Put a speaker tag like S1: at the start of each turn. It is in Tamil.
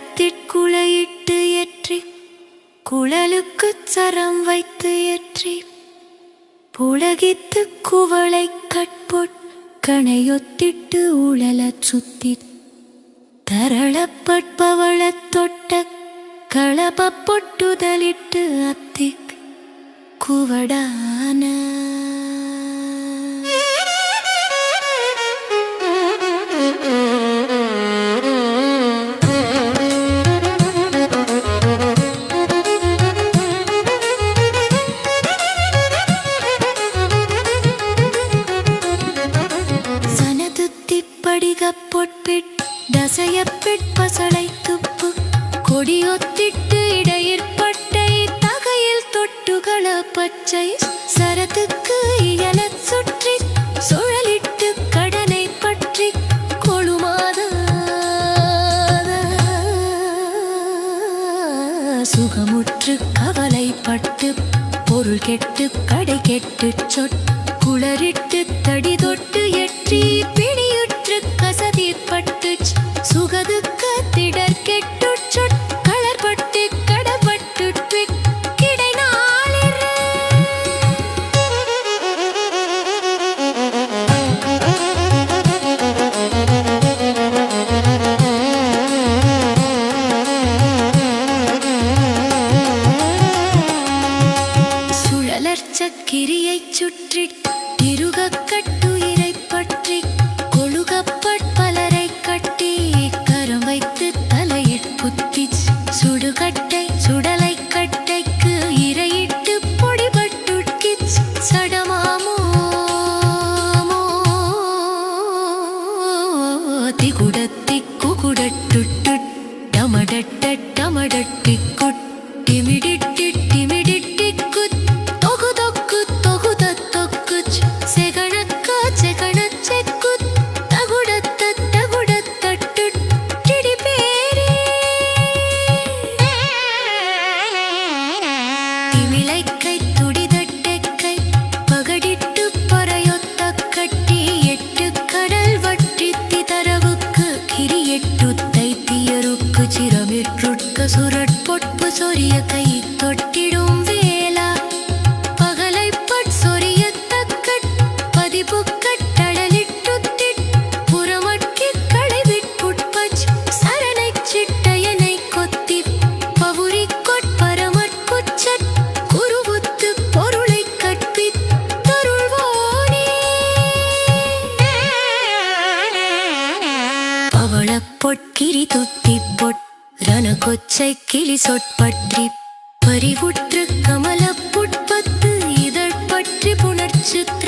S1: சகடத்திற்குளையிட்டு ஏற்றி குழலுக்கு சரம் வைத்து ஏற்றி புலகித்து குவளை கட்பொட் கணையொத்திட்டு உழலச் சுத்தி தரளப்பட்பவள தொட்ட களப പൊട്ടുതലിട്ട് அத்திக் குவடான. சனது திப்படிக தசையப்பிட் பசளை கொடியொத்திட்டு இடையிற்பட்டை தகையில் தொட்டுகள பச்சை. சரத்துக்கு இயலச் சுற்றி சுழலிட்டு கடனை பற்றி கொழுமாத. சுகமுற்று கவலைப்பட்டு பொருள் கெட்டு கடை கெட்டு சொற். குளறிட்டு தடி தொட்டு எற்றி பிடி சுழலர்ச்சக் கிரியைச் சுற்றி திருகக் கட்டுயிரைப் பற்றி கொழுகப்பட் பலரைக் கட்டி கரம் வைத்து தலையிற் புத்தி சுடுகட்டை சுடலை கட்டைக்கு இரையிட்டு பொடிபட்டுட்கிச் சடமாமோ திகுடத்தி குகுடட்டுட்டு டமடட்ட டமடட்டிக்குட் டிமிடிட்டி கிரி எட்டு தைத்தியருக்கு பொட்கிரி துத்தி பொட் ரணகொச்சை கிளி சொற்பற்றி பறிவுற்று கமல புட்பத்து இதழ் பற்றி புணர்ச்சித்து